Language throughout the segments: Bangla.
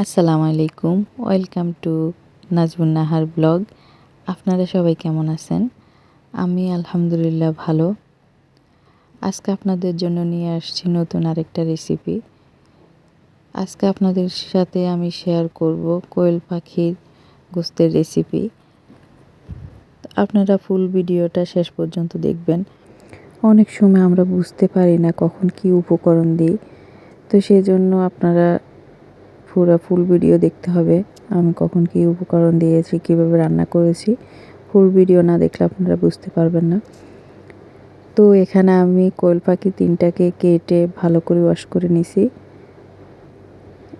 আসসালামু আলাইকুম। Welcome to Nazbun Nahar blog আপনারা সবাই কেমন আছেন? আমি আলহামদুলিল্লাহ ভালো। আজকে আপনাদের জন্য নিয়ে আসছি নতুন আরেকটা রেসিপি আজকে আপনাদের সাথে আমি শেয়ার করব কোয়েল পাখির গোস্তের রেসিপি আপনারা ফুল ভিডিওটা শেষ পর্যন্ত দেখবেন। অনেক সময় আমরা বুঝতে পারি না কখন কি উপকরণ দিই। তো সেই জন্য আপনারা পুরো ফুল ভিডিও দেখতে হবে। আমি কখন কি উপকরণ দিয়েছি, কীভাবে রান্না করেছি ফুল ভিডিও না দেখলে আপনারা বুঝতে পারবেন না। তো এখানে আমি কোয়েল পাখি তিনটাকে কেটে ভালো করে ওয়াশ করে নিছি।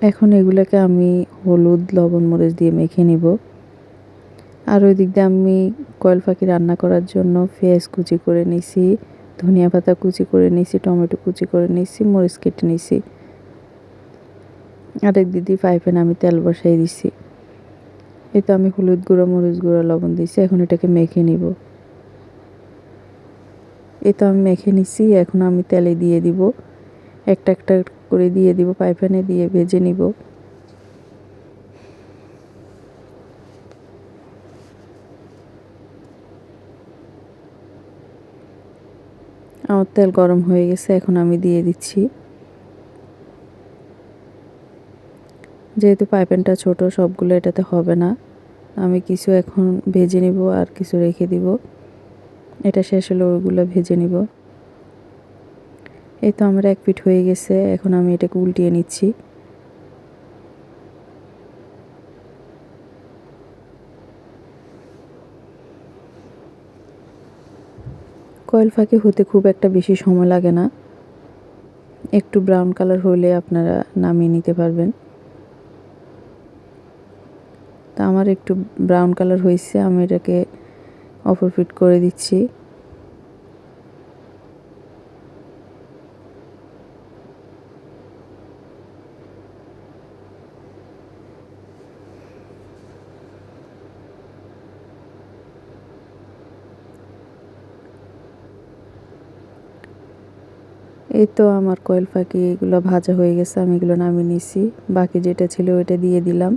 এখন এগুলোকে আমি হলুদ, লবণ, মরিচ দিয়ে মেখে নিব। আর ওই দিক দিয়ে আমি কয়েল পাখি রান্না করার জন্য পেঁয়াজ কুচি করে নিছি, ধনিয়া পাতা কুচি করে নিছি, টমেটো কুচি করে নিছি, মরিচ কেটে নিছি। আরেক দিদি পাইপেন আমি তেল বসাই দিছি। এই তো আমি হলুদ গুঁড়ো, মরিচ গুঁড়ো, লবণ দিছি এখন এটাকে মেখে নিব। এই তো আমি মেখে নিছি, এখন আমি তেলে দিয়ে দিব। একটা একটা করে দিয়ে দিব পাইপ্যানে দিয়ে ভেজে নিব। আমার তেল গরম হয়ে গেছে, এখন আমি দিয়ে দিচ্ছি। যেহেতু পাইপেনটা ছোট, সবগুলো এটাতে হবে না। আমি কিছু এখন ভেজে নিব আর কিছু রেখে দিব। এটা শেষ হলে ওইগুলো ভেজে নিব। এই তো আমার এক পিঠ হয়ে গেছে, এখন আমি এটাকে উল্টিয়ে নিচ্ছি। কয়েল ফাঁকি হতে খুব একটা বেশি সময় লাগে না। একটু ব্রাউন কালার হলে আপনারা নামিয়ে নিতে পারবেন। তা আমার একটু ব্রাউন কালার হয়েছে, আমি এটাকে অপর ফিট করে দিচ্ছি। এই তো আমার কয়েল পাখি এগুলো ভাজা হয়ে গেছে, আমি এগুলো নামিয়ে নিছি বাকি যেটা ছিল ওইটা দিয়ে দিলাম।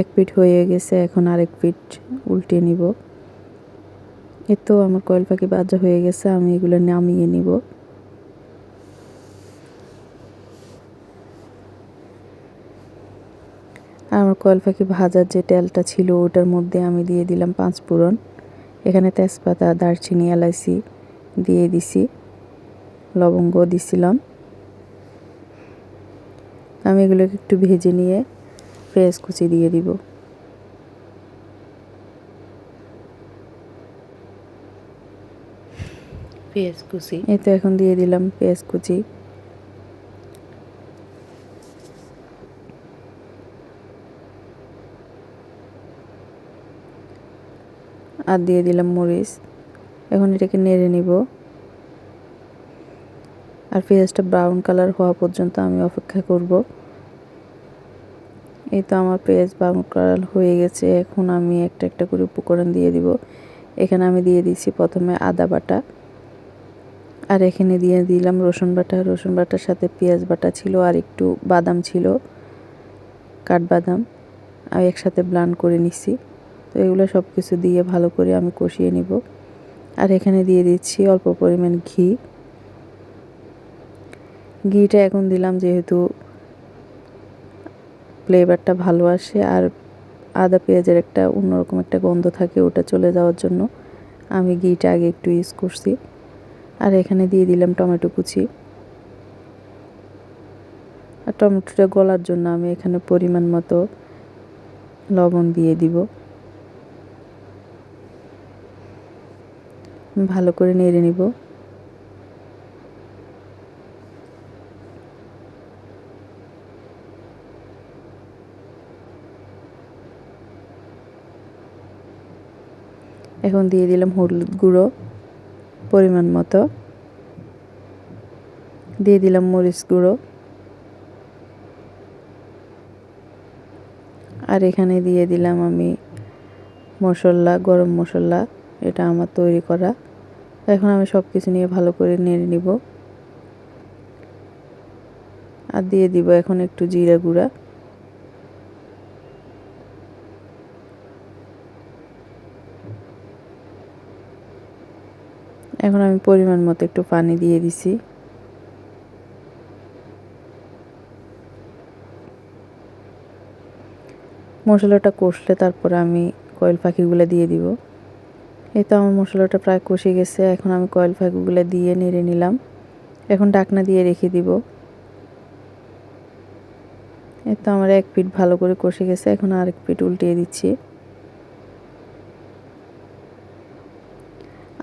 এক পিঠ হয়ে গেছে, এখন আরেক পিঠ উল্টে নিব। এই তো আমার কয়েল পাখি বাজা হয়ে গেছে, আমি এগুলো নামিয়ে নিব। আমার কয়েল পাখি ভাজার যে তেলটা ছিল, ওটার মধ্যে আমি দিয়ে দিলাম পাঁচ ফোড়ন। এখানে তেজপাতা, দারচিনি, এলাইচি দিয়ে দিছি, লবঙ্গ দিছিলাম। আমি এগুলোকে একটু ভেজে নিয়ে পেঁয়াজ কুচি দিয়ে দিব। পেঁয়াজ কুচি। এই তো এখন দিয়ে দিলাম পেঁয়াজ কুচি। আর দিয়ে দিলাম মরিচ। এখন এটাকে নেড়ে নিব। আর পেঁয়াজটা ব্রাউন কালার হওয়া পর্যন্ত আমি অপেক্ষা করব। এই তো আমার পেঁয়াজ ব্রাউন কালার হয়ে গেছে। এখন আমি একটা একটা করে উপকরণ দিয়ে দিব। এখানে আমি দিয়ে দিচ্ছি প্রথমে আদা বাটা। আর এখানে দিয়ে দিলাম রসুন বাটা। রসুন বাটার সাথে পেঁয়াজ বাটা ছিল আর একটু বাদাম ছিল। কাঠবাদাম। আমি একসাথে ব্লান করে নিছি। তো এগুলো সব কিছু দিয়ে ভালো করে আমি কষিয়ে নিব। আর এখানে দিয়ে দিচ্ছি অল্প পরিমাণ ঘি। ঘিটা এখন দিলাম যেহেতু ফ্লেভারটা ভালো আসে আর আদা পেঁয়াজের একটা অন্যরকম একটা গন্ধ থাকে, ওটা চলে যাওয়ার জন্য আমি ঘিটা আগে একটু ইউজ করছি। আর এখানে দিয়ে দিলাম টমেটো কুচি। আর টমেটোটা গলার জন্য আমি এখানে পরিমাণ মতো লবণ দিয়ে দিব। ভালো করে নেড়ে নিব। এখন দিয়ে দিলাম হলুদ গুঁড়ো পরিমাণ মতো। দিয়ে দিলাম মরিচ গুঁড়ো। আর এখানে দিয়ে দিলাম আমি মশলা, গরম মশলা, এটা আমার তৈরি করা। এখন আমি সব কিছু নিয়ে ভালো করে নেড়ে নিব। আর দিয়ে দিব এখন একটু জিরা গুঁড়া। এখন আমি পরিমাণ মতো একটু পানি দিয়ে দিছি। মশলাটা কষলে তারপরে আমি কয়েল পাখিগুলো দিয়ে দিব। এই তো আমার মশলাটা প্রায় কষে গেছে, এখন আমি কয়েল পাখিগুলো দিয়ে নেড়ে নিলাম। এখন ডাকনা দিয়ে রেখে দিব। এই তো আমার এক পিঠ ভালো করে কষে গেছে, এখন আরেক পিঠ উল্টিয়ে দিচ্ছি।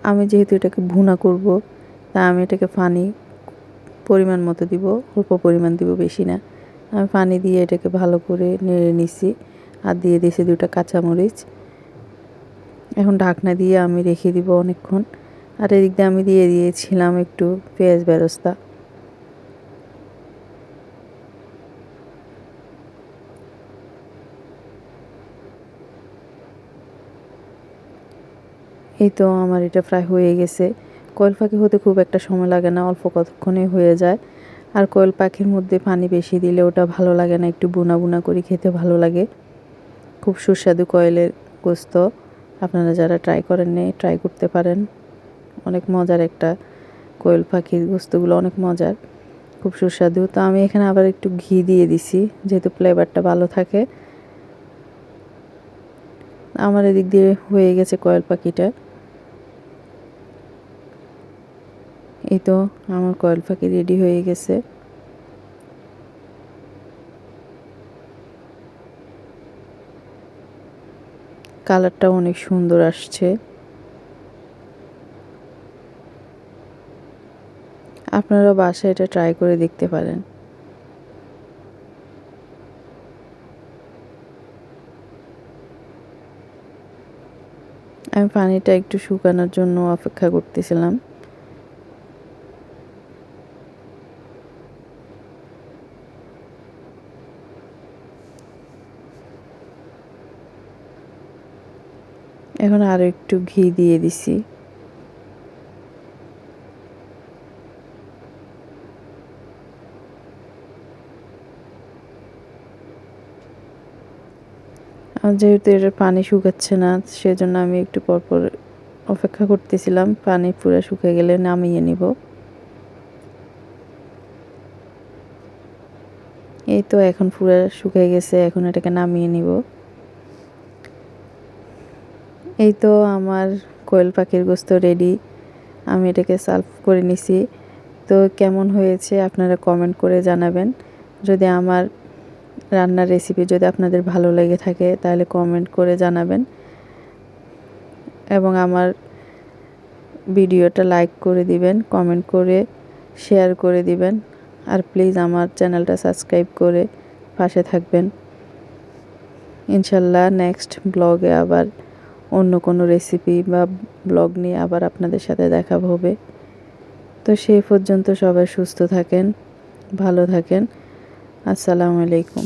আমি যেহেতু এটাকে ভুনা করব, তা আমি এটাকে পানি পরিমাণ মতো দিব, অল্প পরিমাণ দিব বেশি না। আমি পানি দিয়ে এটাকে ভালো করে নেড়ে নিছি আর দিয়ে দিয়েছি দুটা কাঁচামরিচ। এখন ঢাকনা দিয়ে আমি রেখে দিব অনেকক্ষণ। আর এদিক দিয়ে আমি দিয়ে দিয়েছিলাম একটু পেঁয়াজ বেরস্তা। এই তো আমার এটা প্রায় হয়ে গেছে। কয়েল পাখি হতে খুব একটা সময় লাগে না, অল্প কতক্ষণে হয়ে যায়। আর কয়েল পাখির মধ্যে পানি বেশি দিলে ওটা ভালো লাগে না, একটু বুনা বুনা করে খেতে ভালো লাগে। খুব সুস্বাদু কয়েলের গোস্ত, আপনারা যারা ট্রাই করেন নেই ট্রাই করতে পারেন। অনেক মজার একটা কোয়েল পাখির গোস্তগুলো, অনেক মজার। খুব সুস্বাদু। তো আমি এখানে আবার একটু ঘি দিয়ে দিছি, যেহেতু ফ্লেভারটা ভালো থাকে। আমার এদিক দিয়ে হয়ে গেছে কয়েল পাখিটা। এই তো আমার কয়েল পাখি রেডি হয়ে গেছে। কালারটাও অনেক সুন্দর আসছে। আপনারা বাসায় এটা ট্রাই করে দেখতে পারেন। আমি পানিটা একটু শুকানোর জন্য অপেক্ষা করতেছিলাম। এখন আরও একটু ঘি দিয়ে দিছি। যেহেতু এটা পানি শুকাচ্ছে না, সেজন্য আমি একটু পরপর অপেক্ষা করতেছিলাম। পানি পুরো শুকে গেলে নামিয়ে নিব। এই তো এখন পুরো শুকিয়ে গেছে, এখন এটাকে নামিয়ে নিব। এই তো আমার কোয়েল পাখির গোস্ত রেডি আমি এটাকে সার্ভ করে নিছি। তো কেমন হয়েছে আপনারা কমেন্ট করে জানাবেন। যদি আমার রান্নার রেসিপি যদি আপনাদের ভালো লেগে থাকে, তাহলে কমেন্ট করে জানাবেন। এবং আমার ভিডিওটা লাইক করে দিবেন কমেন্ট করে শেয়ার করে দিবেন। আর প্লিজ আমার চ্যানেলটা সাবস্ক্রাইব করে পাশে থাকবেন। ইনশাল্লাহ নেক্সট ব্লগে আবার অন্য কোনো রেসিপি বা ব্লগ নিয়ে আবার আপনাদের সাথে দেখা হবে। তো সেই পর্যন্ত সবাই সুস্থ থাকেন, ভালো থাকেন। আসসালামু আলাইকুম।